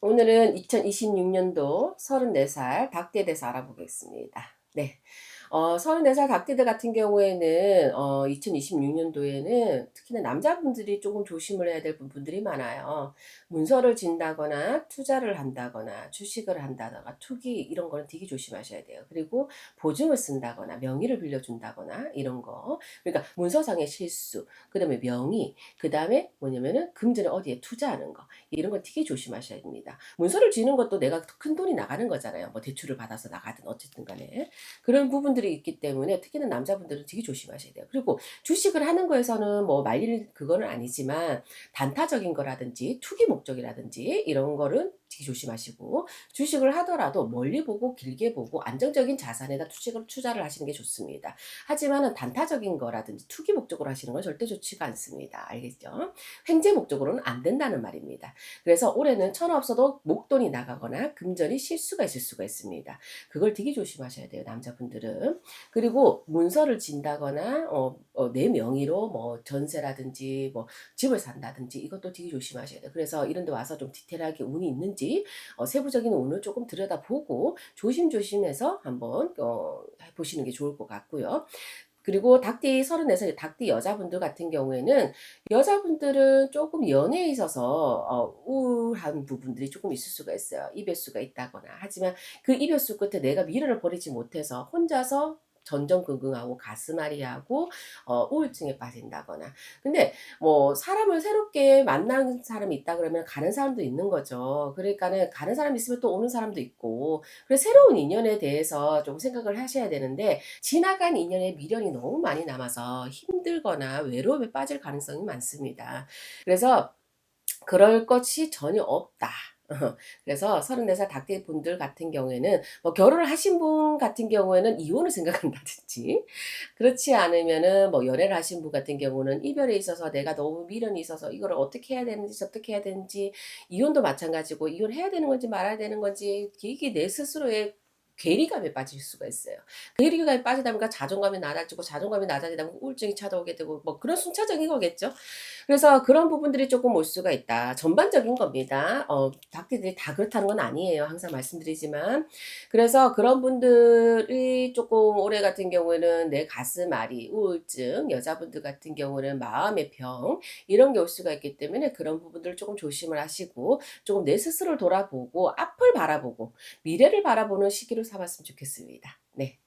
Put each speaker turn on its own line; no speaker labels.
오늘은 2026년도 34살 닭띠에 대해서 알아보겠습니다. 네. 어, 34살 닭띠들 같은 경우에는, 어, 2026년도에는 특히나 남자분들이 조금 조심을 해야 될 부분들이 많아요. 문서를 진다거나, 투자를 한다거나, 주식을 한다거나, 투기, 이런 거는 되게 조심하셔야 돼요. 그리고 보증을 쓴다거나, 명의를 빌려준다거나, 이런 거. 그러니까 문서상의 실수, 그 다음에 명의, 그 다음에 뭐냐면은 금전에 어디에 투자하는 거. 이런 거 되게 조심하셔야 됩니다. 문서를 지는 것도 내가 큰 돈이 나가는 거잖아요. 뭐 대출을 받아서 나가든 어쨌든 간에. 그런 부분들 이 있기 때문에 특히나 남자분들은 되게 조심하셔야 돼요. 그리고 주식을 하는 거에서는 뭐 말릴 그거는 아니지만 단타적인 거라든지 투기 목적이라든지 이런 거는 조심하시고 주식을 하더라도 멀리 보고 길게 보고 안정적인 자산에다 투식을 투자를 하시는 게 좋습니다. 하지만은 단타적인 거라든지 투기 목적으로 하시는 건 절대 좋지가 않습니다. 알겠죠? 횡재 목적으로는 안 된다는 말입니다. 그래서 올해는 천 없어도 목돈이 나가거나 금전이 실수가 있을 수가 있습니다. 그걸 되게 조심하셔야 돼요, 남자분들은. 그리고 문서를 진다거나 어, 어, 내 명의로 뭐 전세라든지 뭐 집을 산다든지 이것도 되게 조심하셔야 돼요. 그래서 이런 데 와서 좀 디테일하게 운이 있는지 어, 세부적인 운을 조금 들여다보고 조심조심해서 한번 어, 해보시는 게 좋을 것 같고요. 그리고 닭띠 34살 닭띠 여자분들 같은 경우에는 여자분들은 조금 연애에 있어서 어, 우울한 부분들이 조금 있을 수가 있어요. 이별수가 있다거나. 하지만 그 이별수 끝에 내가 미련을 버리지 못해서 혼자서 전전긍긍하고 가슴앓이하고 어, 우울증에 빠진다거나. 근데 뭐 사람을 새롭게 만나는 사람이 있다 그러면 가는 사람도 있는 거죠. 그러니까는 가는 사람이 있으면 또 오는 사람도 있고. 그래서 새로운 인연에 대해서 좀 생각을 하셔야 되는데 지나간 인연에 미련이 너무 많이 남아서 힘들거나 외로움에 빠질 가능성이 많습니다. 그래서 그럴 것이 전혀 없다. 그래서 34살 닭띠 분들 같은 경우에는 뭐 결혼을 하신 분 같은 경우에는 이혼을 생각한다든지 그렇지 않으면은 뭐 연애를 하신 분 같은 경우는 이별에 있어서 내가 너무 미련이 있어서 이걸 어떻게 해야 되는지 어떻게 해야 되는지 이혼도 마찬가지고 이혼해야 되는 건지 말아야 되는 건지 이게 내 스스로의 괴리감에 빠질 수가 있어요. 괴리감에 빠지다 보니까 자존감이 낮아지고 자존감이 낮아지다 보면 우울증이 찾아오게 되고 뭐 그런 순차적인 거겠죠. 그래서 그런 부분들이 조금 올 수가 있다. 전반적인 겁니다. 어, 닭들이 다 그렇다는 건 아니에요. 항상 말씀드리지만. 그래서 그런 분들이 조금 올해 같은 경우에는 내 가슴 앓이, 우울증, 여자분들 같은 경우는 마음의 병, 이런 게 올 수가 있기 때문에 그런 부분들을 조금 조심을 하시고 조금 내 스스로를 돌아보고 앞을 바라보고 미래를 바라보는 시 기로 삼았으면 좋겠습니다. 네.